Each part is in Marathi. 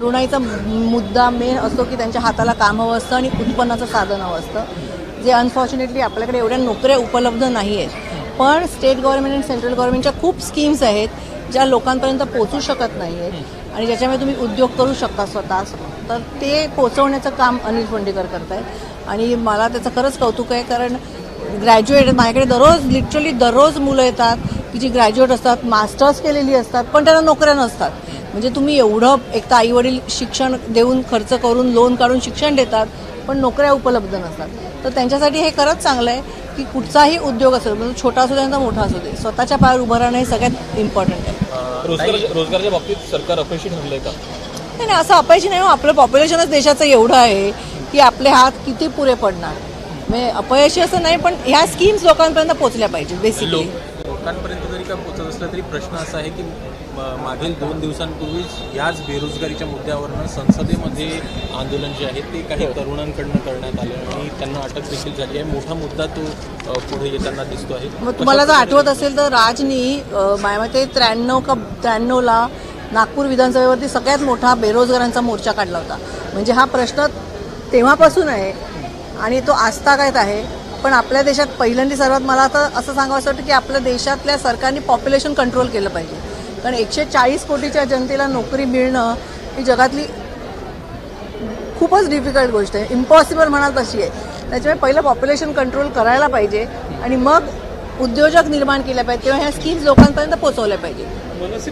तरुणाईचा मुद्दा मेन असतो की त्यांच्या हाताला काम हवं असतं आणि उत्पन्नाचं साधन हवं असतं. जे अनफॉर्च्युनेटली आपल्याकडे एवढ्या नोकऱ्या उपलब्ध नाही आहेत. पण स्टेट गव्हर्नमेंट आणि सेंट्रल गव्हर्नमेंटच्या खूप स्कीम्स आहेत ज्या लोकांपर्यंत पोचू शकत नाही आहेत. आणि ज्याच्यामुळे तुम्ही उद्योग करू शकता स्वतः. तर ते पोचवण्याचं काम अनिल फोंडेकर आहेत आणि मला त्याचं खरंच कौतुक आहे कारण ग्रॅज्युएट माझ्याकडे दररोज लिटरली दररोज मुलं येतात की जी ग्रॅज्युएट असतात मास्टर्स केलेली असतात पण त्यांना नोकऱ्या नसतात. म्हणजे तुम्ही एवढं एक तर आईवडील शिक्षण देऊन खर्च करून लोन काढून शिक्षण देतात पण नोकऱ्या उपलब्ध नसतात. तर त्यांच्यासाठी हे खरंच चांगलं आहे की कुठचाही उद्योग असेल म्हणजे छोटा असू दे मोठा असू दे स्वतःच्या पायावर उभं राहणं हे सगळ्यात इम्पॉर्टंट आहे. रोजगार रोजगाराच्या बाबतीत सरकार अपयशी ठरलंय का? नाही नाही, असं अपयशी नाही हो. आपलं पॉप्युलेशनच देशाचं एवढं आहे की आपले हात किती पुरे पडणार. म्हणजे अपयशी असं नाही पण ह्या स्कीम्स लोकांपर्यंत पोहोचल्या पाहिजे बेसिकली लोकांपर्यंत जरी का पोचत असलं तरी प्रश्न असा आहे की मागील दोन दिवसांपूर्वीच याच बेरोजगारीच्या मुद्द्यावरनं संसदेमध्ये आंदोलन जे आहे ते काही तरुणांकडनं करण्यात आले आणि त्यांना अटक देखील झाली आहे. मोठा मुद्दा तो पुढे येताना दिसतो आहे. मग तुम्हाला जर आठवत असेल तर राजनी अ, माझ्या मते त्र्याण्णव का त्र्याण्णवला नागपूर विधानसभेवरती सगळ्यात मोठा बेरोजगारांचा मोर्चा काढला होता. म्हणजे हा प्रश्न तेव्हापासून आहे आणि तो आजतागायत आहे. पण आपल्या देशात पहिल्यांदा सर्वात मला आता असं सांगावं वाटतं की आपल्या देशातल्या सरकारने पॉप्युलेशन कंट्रोल केलं पाहिजे. कारण एकशे चाळीस कोटीच्या जनतेला नोकरी मिळणं ही जगातली खूपच डिफिकल्ट गोष्ट आहे. इम्पॉसिबल म्हणाल तशी आहे. त्याच्यामुळे पहिलं पॉप्युलेशन कंट्रोल करायला पाहिजे आणि मग उद्योजक निर्माण केल्या पाहिजे तेव्हा ह्या स्कीम्स लोकांपर्यंत पोहोचवल्या पाहिजे. म्हणजे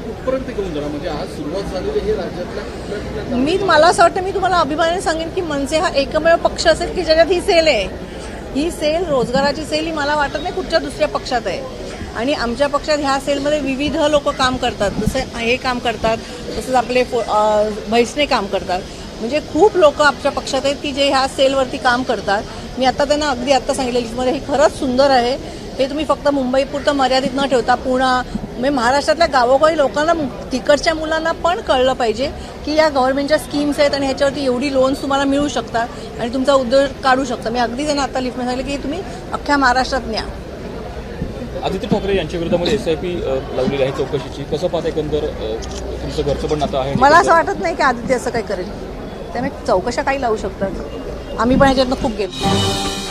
मी मला असं वाटतं मी तुम्हाला अभिमानाने सांगेन की मनसे हा एकमेव पक्ष असेल की ज्याच्यात ही सेल आहे. ही सेल रोजगाराची सेल ही मला वाटत नाही कुठच्या दुसऱ्या पक्षात आहे. आणि आमच्या पक्षात ह्या सेलमध्ये विविध लोक काम करतात. जसं हे काम करतात तसंच आपले फो- म्हैसने काम करतात. म्हणजे खूप लोक आमच्या पक्षात आहेत की जे ह्या सेलवरती काम करतात. मी आता त्यांना अगदी आत्ता सांगितलं लिस्टमध्ये हे खरंच सुंदर आहे. हे तुम्ही फक्त मुंबईपुरतं मर्यादित न ठेवता पुणा म्हणजे महाराष्ट्रातल्या गावोगावी लोकांना तिकडच्या मुलांना पण कळलं पाहिजे की या गव्हर्नमेंटच्या स्कीम्स आहेत आणि ह्याच्यावरती एवढी लोन्स तुम्हाला मिळू शकतात आणि तुमचा उद्योग काढू शकता. मी अगदी त्यांना आता लिफ्टमध्ये सांगितलं की तुम्ही अख्ख्या महाराष्ट्रात न्या. आदित्य ठाकरे यांच्या विरोधामध्ये एस आय पी लावलेली आहे चौकशीची. कसं पाहता एकंदर तुमचं घरचं पण नातं आहे? मला असं वाटत नाही की आदित्य असं काही करेल. त्यामुळे चौकशा काही लावू शकतात. आम्ही पण ह्याच्यातनं खूप घेतो